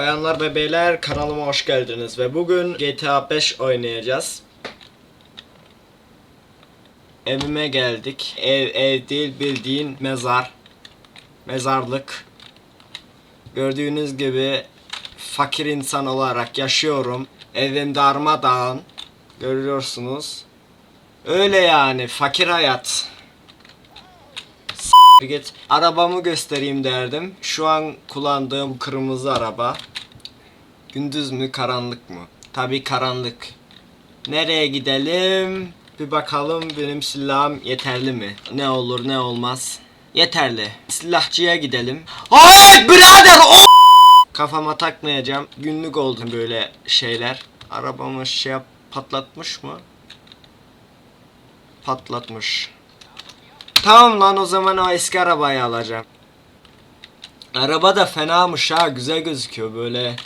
Bayanlar ve beyler kanalıma hoş geldiniz ve bugün GTA 5 oynayacağız. Evime geldik. Ev ev değil bildiğin mezar. Mezarlık. Gördüğünüz gibi fakir insan olarak yaşıyorum. Evim darmadağın. Görüyorsunuz. Öyle yani fakir hayat. Git. Arabamı göstereyim derdim. Şu an kullandığım kırmızı araba. Gündüz mü karanlık mı? Tabii karanlık. Nereye gidelim? Bir bakalım benim silahım yeterli mi? Ne olur ne olmaz. Yeterli. Silahçıya gidelim. Hayır birader o Kafama takmayacağım. Günlük oldu böyle şeyler. Arabamı şey patlatmış mı? Patlatmış. Tamam lan o zaman o eski arabayı alacağım. Araba da fenamış ha güzel gözüküyor böyle.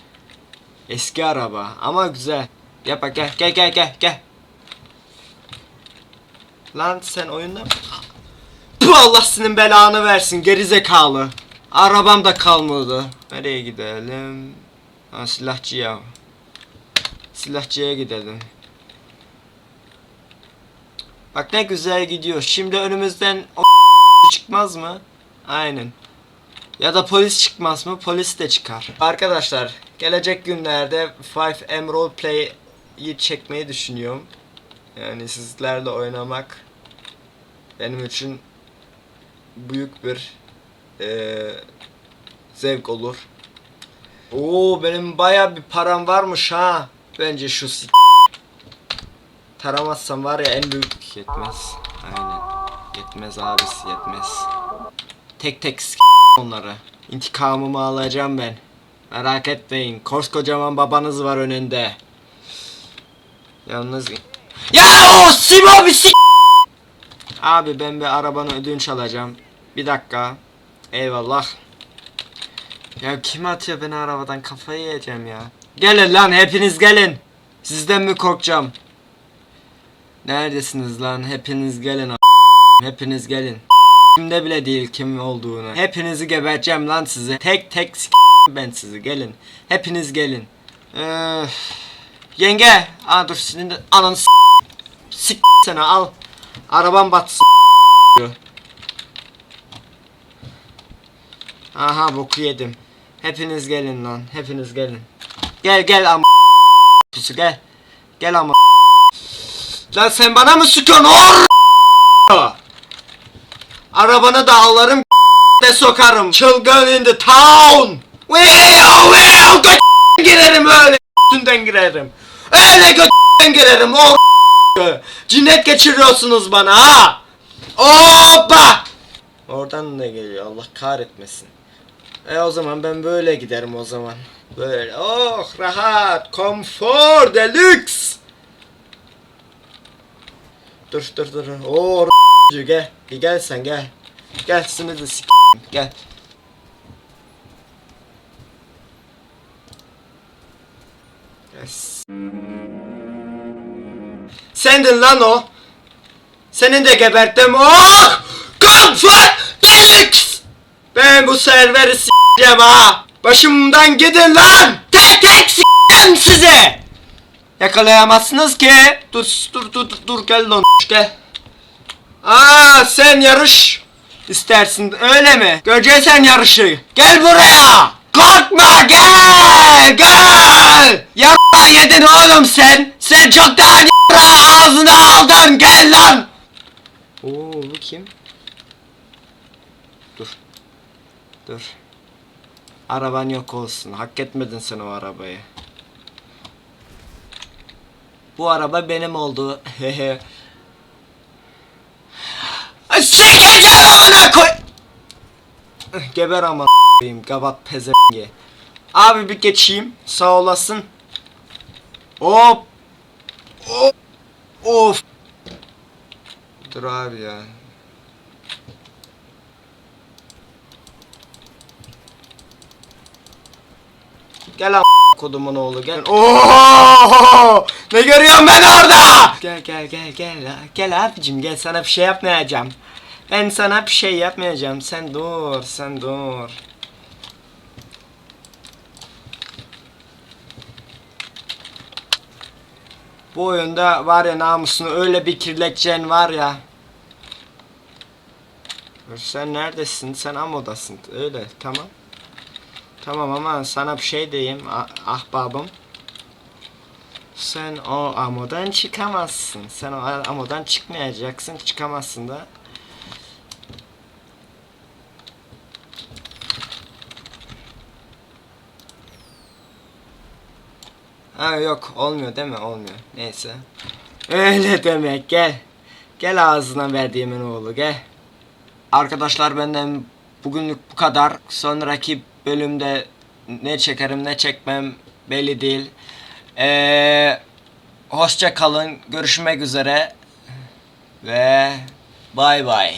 Eski araba ama güzel. Yap bak gel gel gel gel gel. Lan sen oyunda? Puh, Allah senin belanı versin geri zekalı. Arabam da kalmadı. Nereye gidelim? Ha silahçıya. Silahçıya gidelim. Bak ne güzel gidiyor. Şimdi önümüzden o çıkmaz mı? Aynen. Ya da polis çıkmaz mı? Polis de çıkar. Arkadaşlar gelecek günlerde 5M Roleplay'i çekmeyi düşünüyorum. Yani sizlerle oynamak benim için büyük bir eee, zevk olur. Oo benim baya bir param varmış ha. Bence şu s- taramazsam var ya en büyük yetmez. Aynen. Yetmez abisi yetmez. Tek tek s- onları. İntikamımı alacağım ben. Merak etmeyin. Koskocaman babanız var önünde. Yalnız... Ya o Simo bir s- Abi ben bir arabanı ödünç alacağım. Bir dakika. Eyvallah. Ya kim atıyor beni arabadan kafayı yiyeceğim ya. Gelin lan hepiniz gelin. Sizden mi korkacağım? Neredesiniz lan? Hepiniz gelin a- Hepiniz gelin. Kimde bile değil kim olduğunu. Hepinizi geberteceğim lan sizi. Tek tek s- ben sizi gelin. Hepiniz gelin. Ee, yenge. Aa dur senin de ananı s- sik sana al. Arabam batsın. Aha boku yedim. Hepiniz gelin lan. Hepiniz gelin. Gel gel ama pusu gel. Gel ama Lan sen bana mı sıkıyorsun or? Arabanı da alırım de sokarım. Çılgın in the town. Wow wow göt girerim öyle üstünden girerim. Öyle götten girerim o Cinnet geçiriyorsunuz bana ha. Hoppa. Oradan ne geliyor Allah kahretmesin. E o zaman ben böyle giderim o zaman. Böyle oh rahat konfor deluxe. Dur dur dur. Oo gel. Gel sen gel. Gel seni de sik gel. Yes. Sendin lan o. Senin de geberttim. Oh! Konfor deluxe. Ben bu serveri s**eceğim ha. Başımdan gidin lan. Tek tek s**eceğim sizi. Yakalayamazsınız ki. Dur dur dur dur, gel lan gel. Aa sen yarış istersin öyle mi? Göreceksen yarışı. Gel buraya. Korkma gel gel. Yarra yedin oğlum sen. Sen çok daha yarra ağzına aldın gel lan. Oo bu kim? Dur. Dur. Araban yok olsun. Hak etmedin sen o arabayı. Bu araba benim oldu. Hehe. Sikeceğim amına koy. Geber ama koyayım gavat pezevengi. Abi bir geçeyim. Sağ olasın. Hop. Of. Dur abi ya. Gel a kodumun oğlu gel. Oho! Ne görüyorsun ben orada? Gel gel gel gel. Gel abicim gel sana bir şey yapmayacağım. Ben sana bir şey yapmayacağım. Sen dur, sen dur. Bu oyunda var ya namusunu öyle bir kirleteceğin var ya. Sen neredesin? Sen amodasın. Öyle tamam. Tamam ama sana bir şey diyeyim ah- ahbabım. Sen o amodan çıkamazsın. Sen o amodan çıkmayacaksın. Çıkamazsın da. Ha yok olmuyor değil mi? Olmuyor. Neyse. Öyle demek gel. Gel ağzına verdiğimin oğlu gel. Arkadaşlar benden bugünlük bu kadar. Sonraki bölümde ne çekerim ne çekmem belli değil. Ee, hoşça kalın. Görüşmek üzere. Ve bay bay.